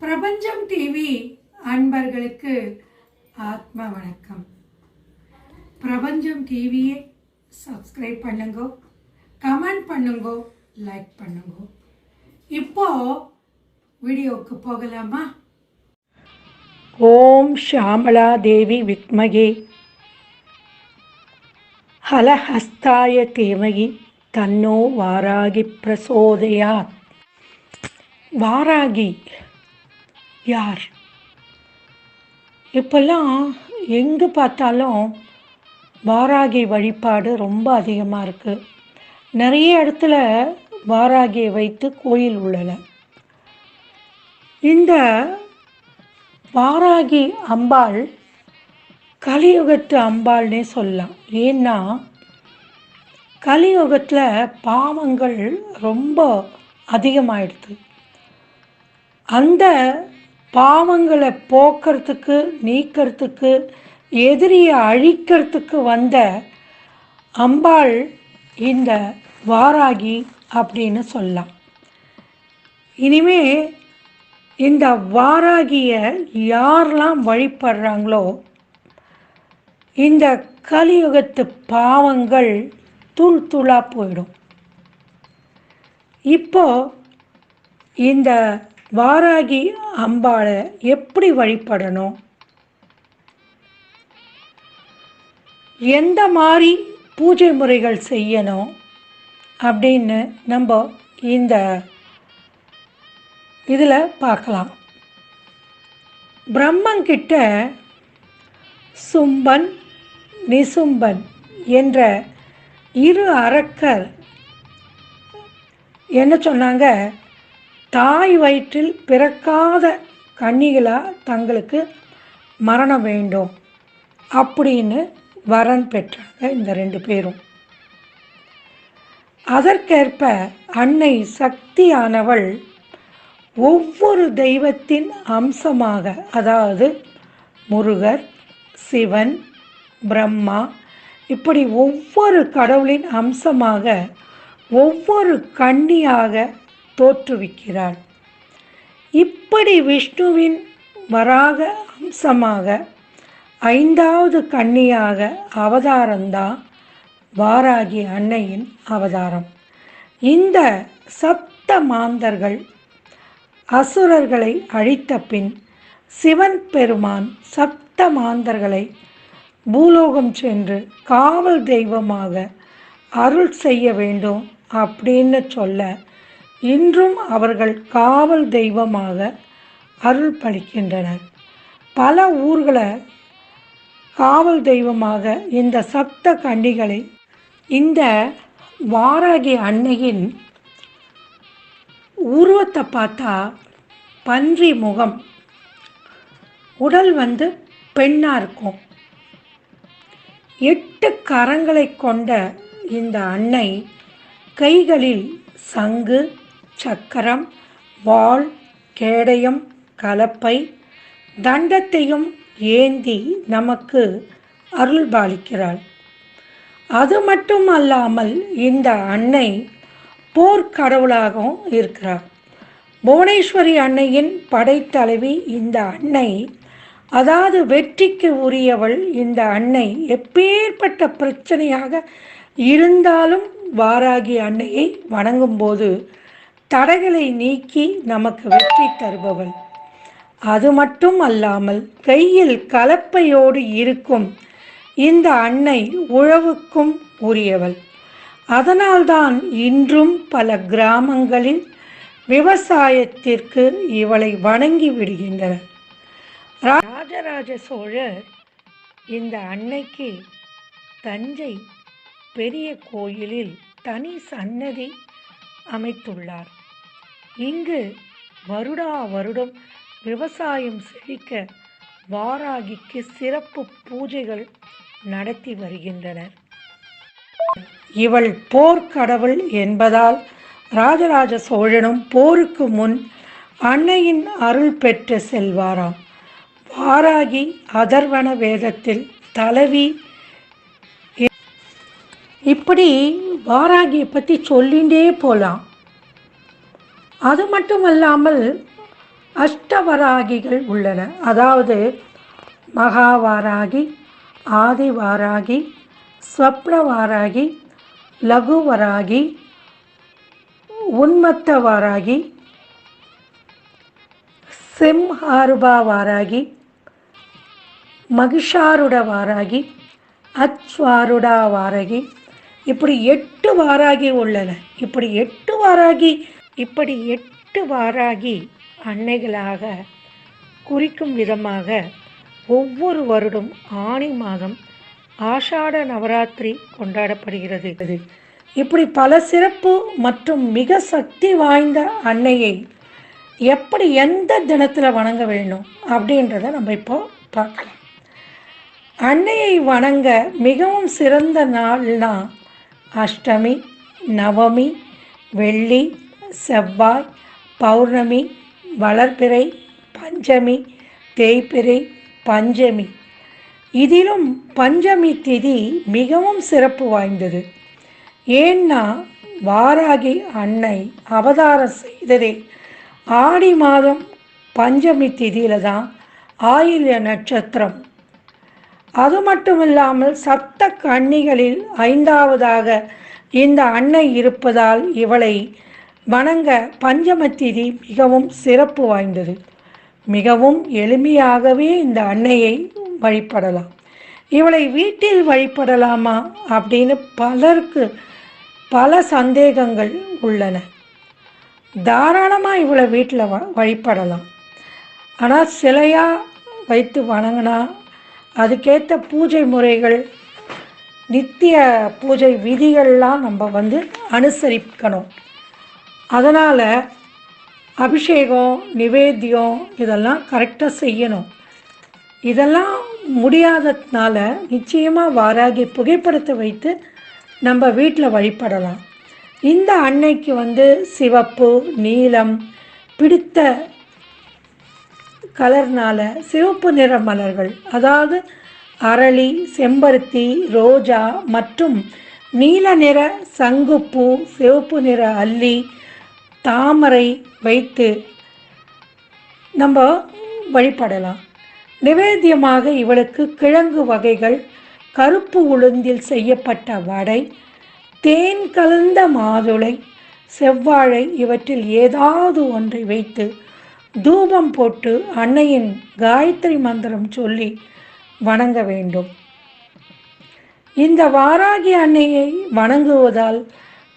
பிரபஞ்சம் டிவி அன்பர்களுக்கு ஆத்ம வணக்கம். பிரபஞ்சம் டிவியை சப்ஸ்கிரைப் பண்ணுங்க கமெண்ட் பண்ணுங்க லைக் பண்ணுங்க. இப்போ வீடியோவுக்கு போகலாமா? ஓம் ஷாமலா தேவி வித்மகே. ஹலஹஸ்தாய தேமகி தன்னோ வாராகி பிரசோதயாத். வாராகி யார்? இப்போல்லாம் எங்கே பார்த்தாலும் வாராகி வழிபாடு ரொம்ப அதிகமாக இருக்குது நிறைய இடத்துல வாராகியை வைத்து கோயில் உள்ளன. இந்த வாராகி அம்பாள் கலியுகத்து அம்பாள்னே சொல்லலாம். ஏன்னா கலியுகத்தில் பாவங்கள் ரொம்ப அதிகமாயிடுது. அந்த பாவங்களை போக்கிறதுக்கு நீக்கிறதுக்கு எதிரியை அழிக்கிறதுக்கு வந்த அம்பாள் இந்த வாராகி அப்படின்னு சொல்லலாம். இனிமே இந்த வாராகியை யாரெல்லாம் வழிபடுறாங்களோ இந்த கலியுகத்து பாவங்கள் தூள் தூளாக போயிடும். இப்போ இந்த வாராகி அம்பாளை எப்படி வழிபடணும்? எந்த மாதிரி பூஜை முறைகள் செய்யணும் அப்படின்னு நம்ம இந்த இதில் பார்க்கலாம். பிரம்மங்கிட்ட சும்பன் நிசும்பன் என்ற இரு அரக்கர் என்ன சொன்னாங்க? தாய் வயிற்றில் பிறக்காத கன்னிகளாக தங்களுக்கு மரணம் வேண்டும் அப்படின்னு வரன் பெற்றாங்க இந்த ரெண்டு பேரும். அதற்கேற்ப அன்னை சக்தியானவள் ஒவ்வொரு தெய்வத்தின் அம்சமாக அதாவது முருகர் சிவன் பிரம்மா இப்படி ஒவ்வொரு கடவுளின் அம்சமாக ஒவ்வொரு கன்னியாக தோற்றுவிக்கிறார். இப்படி விஷ்ணுவின் வராக அம்சமாக ஐந்தாவது கன்னியாக அவதாரம்தான் வாராகி அன்னையின் அவதாரம். இந்த சப்த மாந்தர்கள் அசுரர்களை அழித்த பின் சிவன் பெருமான் சப்த மாந்தர்களை பூலோகம் சென்று காவல் தெய்வமாக அருள் செய்ய வேண்டும் அப்படின்னு சொல்ல இன்றும் அவர்கள் காவல் தெய்வமாக அருள் பலிக்கின்றனர். பல ஊர்களை காவல் தெய்வமாக இந்த சப்த கன்னிகளை இந்த வாராகி அன்னையின் உருவத்தை பார்த்தா பன்றி முகம். உடல் வந்து பெண்ணாக இருக்கும். எட்டு கரங்களை கொண்ட இந்த அன்னை கைகளில் சங்கு சக்கரம் வாள் கேடயம் கலப்பை தண்டத்தையும் ஏந்தி நமக்கு அருள் பாலிக்கிறாள் அது மட்டும் அல்லாமல் இந்த அன்னை போர்க்கடவுளாகவும் இருக்கிறார். புவனேஸ்வரி அன்னையின் படைத்தலைவி இந்த அன்னை அதாவது வெற்றிக்கு உரியவள் இந்த அன்னை எப்பேற்பட்ட பிரச்சனையாக இருந்தாலும் வாராகி அன்னையை வணங்கும்போது தடைகளை நீக்கி நமக்கு வெற்றி தருபவள். அது மட்டும் அல்லாமல் கையில் கலப்பையோடு இருக்கும் இந்த அன்னை உழவுக்கும் உரியவள். அதனால்தான் இன்றும் பல கிராமங்களில் விவசாயத்திற்கு இவளை வணங்கி விடுகின்றனர். ராஜராஜ சோழர் இந்த அன்னைக்கு தஞ்சை பெரிய கோயிலில் தனி சன்னதி அமைத்துள்ளார். இங்கு வருடா வருடம் விவசாயம் செழிக்க வாராகிக்கு சிறப்பு பூஜைகள் நடத்தி வருகின்றனர். இவள் போர்க்கடவுள் என்பதால் ராஜராஜ சோழனும் போருக்கு முன் அன்னையின் அருள் பெற்று செல்வாராம். வாராகி அதர்வன வேதத்தில் தலைவி இப்படி வாராகியை பற்றி சொல்லிகிட்டே போகலாம் அது மட்டுமல்லாமல் அஷ்டவராகிகள் உள்ளன. அதாவது மகாவாராகி ஆதிவாராகி ஸ்வப்னவாராகி லகுவராகி உன்மத்தவாராகி சிம்ஹாருபா மகிஷாருடவாராகி மகிஷாருட வாராகி அச்வாருடா வாராகி இப்படி எட்டு வாராகி உள்ளன. இப்படி எட்டு வாராகி இப்படி எட்டு வாராகி அன்னைகளாக குறிக்கும் விதமாக ஒவ்வொரு வருடம் ஆணி மாதம் ஆஷாட நவராத்திரி கொண்டாடப்படுகிறது. இப்படி பல சிறப்பு மற்றும் மிக சக்தி வாய்ந்த அன்னையை எப்படி எந்த தினத்தில் வணங்க வேணும் அப்படின்றத நம்ம இப்போ பார்க்கலாம். அன்னையை வணங்க மிகவும் சிறந்த நாள்னா அஷ்டமி நவமி வெள்ளி செவ்வாய் பௌர்ணமி வளர்பிறை பஞ்சமி தேய்பிறை பஞ்சமி. இதிலும் பஞ்சமி திதி மிகவும் சிறப்பு வாய்ந்தது. ஏன்னா வாராகி அன்னை அவதாரம் செய்ததே. ஆடி மாதம் பஞ்சமி திதியில் தான் ஆயில்ய நட்சத்திரம். அது மட்டும் இல்லாமல் சப்த கன்னிகளில் ஐந்தாவதாக இந்த அன்னை இருப்பதால் இவளை வணங்க பஞ்சமத்திதி மிகவும் சிறப்பு வாய்ந்தது. மிகவும் எளிமையாகவே இந்த அன்னையை வழிபடலாம். இவளை வீட்டில் வழிபடலாமா அப்படின்னு பலருக்கு பல சந்தேகங்கள் உள்ளன. தாராளமாக இவளை வீட்டில் வ வழிபடலாம். ஆனால் சிலையாக வைத்து வணங்கினா அதுக்கேற்ற பூஜை முறைகள் நித்திய பூஜை விதிகள்லாம் நம்ம வந்து அனுசரிக்கணும். அதனால் அபிஷேகம் நிவேத்தியம் இதெல்லாம் கரெக்டாக செய்யணும். இதெல்லாம் முடியாததுனால நிச்சயமாக வாராகி புகைப்படத்தை வைத்து நம்ம வீட்டில் வழிபடலாம். இந்த அன்னைக்கு வந்து சிவப்பு நீலம் பிடித்த கலர்னால் சிவப்பு நிற மலர்கள் அதாவது அரளி செம்பருத்தி ரோஜா மற்றும் நீல நிற சங்குப்பூ சிவப்பு நிற அல்லி தாமரை வைத்து நம்ம வழிபடலாம். நிவேத்தியமாக இவளுக்கு கிழங்கு வகைகள் கருப்பு உளுந்தில் செய்யப்பட்ட வடை தேன் கலந்த மாதுளை செவ்வாழை இவற்றில் ஏதாவது ஒன்றை வைத்து தூபம் போட்டு அன்னையின் காயத்ரி மந்திரம் சொல்லி வணங்க வேண்டும். இந்த வாராகி அன்னையை வணங்குவதால்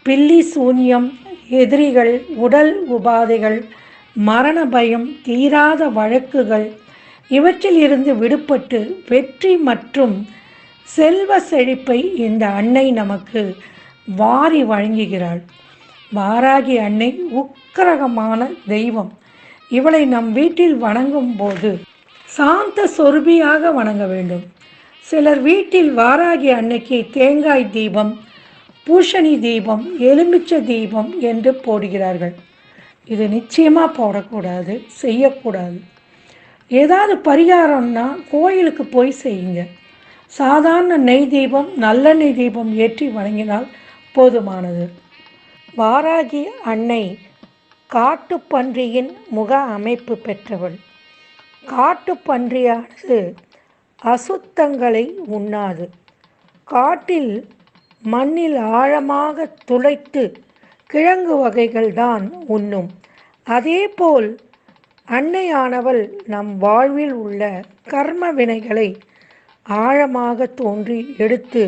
பில்லி சூன்யம் எதிரிகள் உடல் உபாதைகள் மரண பயம் தீராத வழக்குகள் இவற்றில் இருந்து விடுபட்டு வெற்றி மற்றும் செல்வ செழிப்பை இந்த அன்னை நமக்கு வாரி வழங்குகிறாள். வாராகி அன்னை உக்கிரகமான தெய்வம். இவளை நம் வீட்டில் வணங்கும் போது சாந்த சொருபியாக வணங்க வேண்டும். சிலர் வீட்டில் வாராகி அன்னைக்கு தேங்காய் தீபம் பூஷணி தீபம் எலுமிச்சை தீபம் என்று போடுகிறார்கள். இது நிச்சயமாக போடக்கூடாது செய்யக்கூடாது. ஏதாவது பரிகாரம்னா கோயிலுக்கு போய் செய்யுங்க. சாதாரண நெய் தீபம் நல்லெண்ணெய் தீபம் ஏற்றி வணங்கினால் போதுமானது. வாராகி அன்னை காட்டுப்பன்றியின் முக அமைப்பு பெற்றவள். காட்டுப்பன்றியானது அசுத்தங்களை உண்ணாது. காட்டில் மண்ணில் ஆழமாக துளைத்து கிழங்கு வகைகள்தான் உண்ணும். அதேபோல் அன்னையானவள் நம் வாழ்வில் உள்ள கர்ம வினைகளை ஆழமாக தோன்றி எடுத்து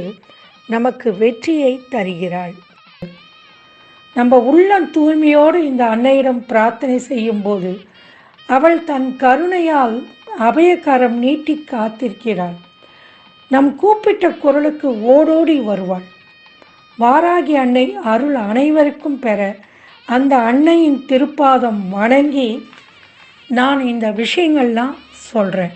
நமக்கு வெற்றியை தருகிறாள். நம்ம உள்ளம் தூய்மையோடு இந்த அன்னையிடம் பிரார்த்தனை செய்யும்போது அவள் தன் கருணையால் அபயகரம் நீட்டி காத்திருக்கிறாள். நம் கூப்பிட்ட குரலுக்கு ஓடோடி வருவாள். வாராகி அன்னை அருள் அனைவருக்கும் பெற அந்த அன்னையின் திருப்பாதம் வணங்கி நான் இந்த விஷயங்கள்லாம் சொல்கிறேன்